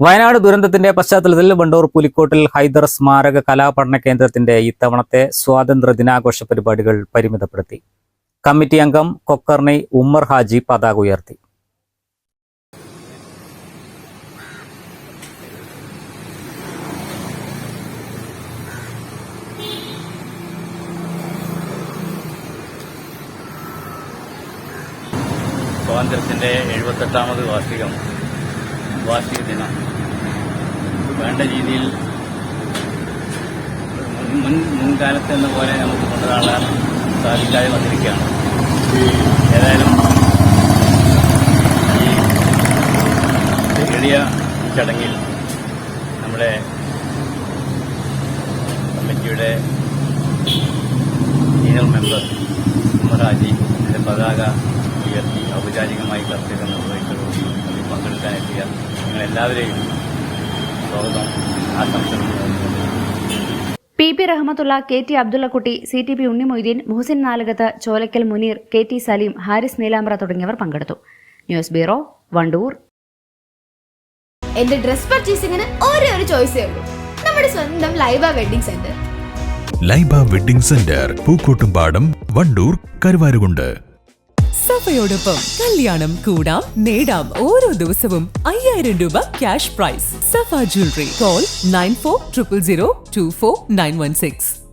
Wayanad ദുരന്തത്തിന്റെ പശ്ചാത്തലത്തിൽ വണ്ടൂർ പുലിക്കോട്ടിൽ ഹൈദർ സ്മാരക കലാപഠന കേന്ദ്രത്തിന്റെ ഇത്തവണത്തെ സ്വാതന്ത്ര്യ ദിനാഘോഷ പരിപാടികൾ പരിമിതപ്പെടുത്തി. കമ്മിറ്റി അംഗം കൊക്കർണി ഉമ്മർ ഹാജി പതാക ഉയർത്തി. സ്വാതന്ത്ര്യത്തിന്റെ എഴുപത്തെട്ടാമത് വാർഷികം വാർഷിക ദിനം. വേണ്ട രീതിയിൽ മുൻ- മുൻ മുൻകാലത്ത് എന്ന പോലെ നമുക്ക് കൊണ്ടുനടത്താൻ സാധിക്കാതെ വന്നിരിക്കുകയാണ്. ഏതായാലും ഈ നേടിയ ചടങ്ങിൽ നമ്മുടെ കമ്മിറ്റിയുടെ സീനിയർ മെമ്പർ ഉമ്മറാജി പതാക ഉയർത്തി ഔപചാരികമായി കർത്തവ്യം നിർവഹിച്ചതോടുകൂടി പങ്കെടുക്കാനെത്തിയ നിങ്ങളെല്ലാവരെയും സ്വാഗതം. ആശംസകൾ P P Rahmathulla K T Abdullakutty C T P Unnimoideen Muhasin Nalakath Cholakkal Muneer K T Saleem Haris Neelambra തുടങ്ങിയവർ പങ്കെടുത്തു. News bureau Wandoor. എന്റെ ഡ്രസ് പർച്ചേസിംഗിന് ഒരേ ഒരു ചോയ്സ് ഉള്ളൂ. നമ്മുടെ സ്വന്തം Laiba wedding centre. Laiba wedding centre Pookkottumpadam Wandoor Karuvarakund. സഫയോടൊപ്പം കല്യാണം കൂടാം നേടാം ഓരോ ദിവസവും അയ്യായിരം രൂപ cash prize. Safa jewellery. Call nine four triple zero two four nine one six.